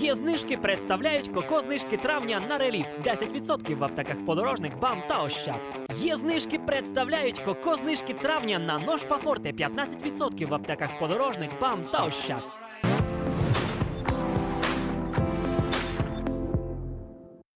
Є знижки представляють коко знижки травня на реліф 10% в аптеках подорожник, бам та ощад. Є знижки представляють коко знижки травня на нож Пафорте 15% в аптеках подорожник, бам та ощад.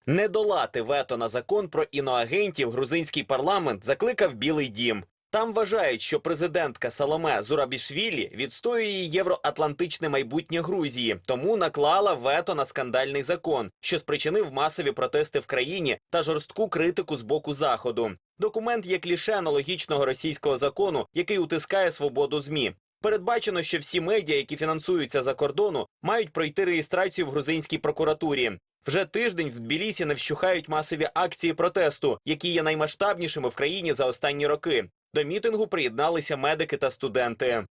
Не долати вето на закон про іноагентів грузинський парламент закликав Білий Дім. Там вважають, що президентка Саломе Зурабішвілі відстоює євроатлантичне майбутнє Грузії, тому наклала вето на скандальний закон, що спричинив масові протести в країні та жорстку критику з боку заходу. Документ є кліше аналогічного російського закону, який утискає свободу змі. Передбачено, що всі медіа, які фінансуються за кордону, мають пройти реєстрацію в грузинській прокуратурі. Вже тиждень в Тбілісі не вщухають масові акції протесту, які є наймасштабнішими в країні за останні роки. До мітингу приєдналися медики та студенти.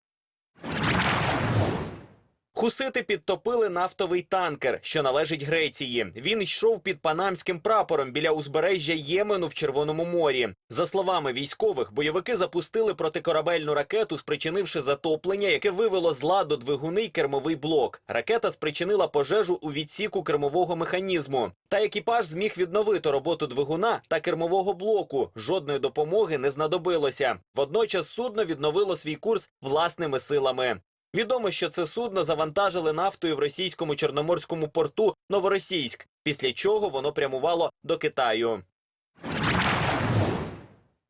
Хусити підтопили нафтовий танкер, що належить Греції. Він йшов під панамським прапором біля узбережжя Ємену в Червоному морі. За словами військових, бойовики запустили протикорабельну ракету, спричинивши затоплення, яке вивело з ладу двигуни й кермовий блок. Ракета спричинила пожежу у відсіку кермового механізму. Та екіпаж зміг відновити роботу двигуна та кермового блоку. Жодної допомоги не знадобилося. Водночас судно відновило свій курс власними силами. Відомо, що це судно завантажили нафтою в російському чорноморському порту Новоросійськ, після чого воно прямувало до Китаю.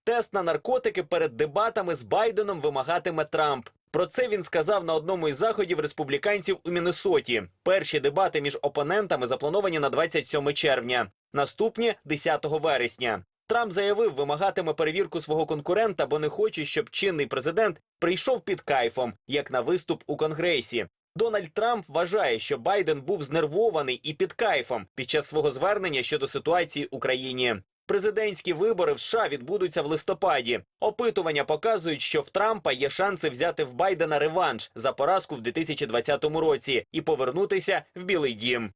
Тест на наркотики перед дебатами з Байденом вимагатиме Трамп. Про це він сказав на одному із заходів республіканців у Міннесоті. Перші дебати між опонентами заплановані на 27 червня, наступні 10 вересня. Трамп заявив, вимагатиме перевірку свого конкурента, бо не хоче, щоб чинний президент прийшов під кайфом, як на виступ у конгресі. Дональд Трамп вважає, що Байден був знервований і під кайфом під час свого звернення щодо ситуації в Україні. Президентські вибори в США відбудуться в листопаді. Опитування показують, що в Трампа є шанси взяти в Байдена реванш за поразку в 2020 році і повернутися в Білий Дім.